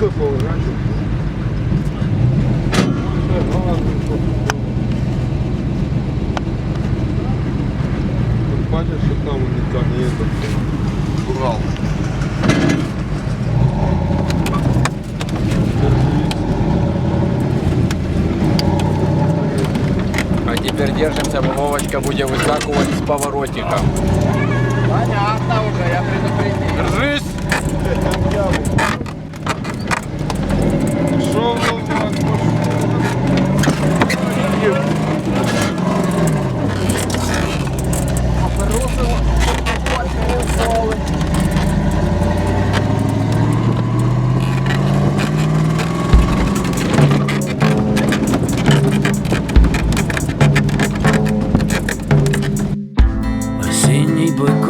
Куди поворачувати? Бачиш, що там у них там є такий Урал. А теперь держимся, Вовочка будет выскакивать с поворотника. Понятно уже, я предупредил. Держись!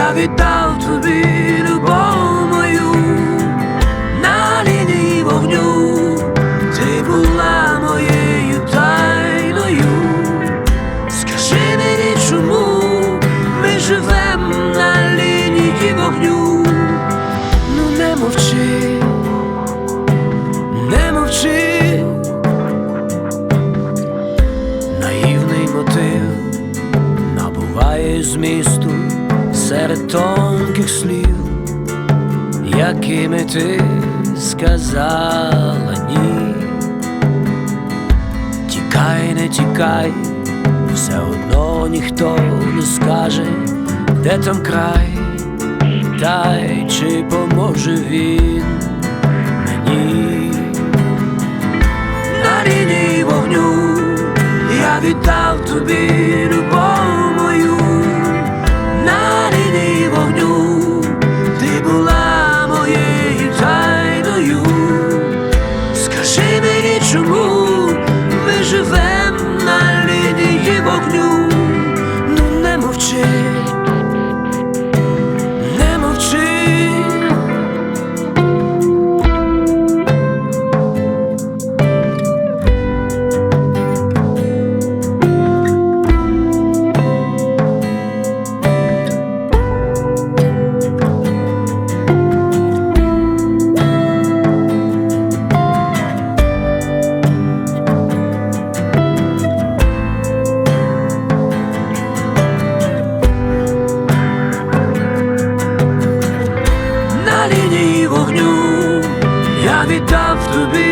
я віддав тобі любов мою, на лінії вогню ти була моєю тайною. Скажи мені, чому ми живем на лінії вогню? Ну не мовчи, не мовчи, наївний мотив набуває змісту серед тонких слів, якими ти сказала ні. Тікай, не тікай, все одно ніхто не скаже, де там край, та й чи поможе він мені. На лінії вогню я віддав тобі любов чому ми живем на лінії вогню? Ну не мовчи, на лінії вогню я віддав тобі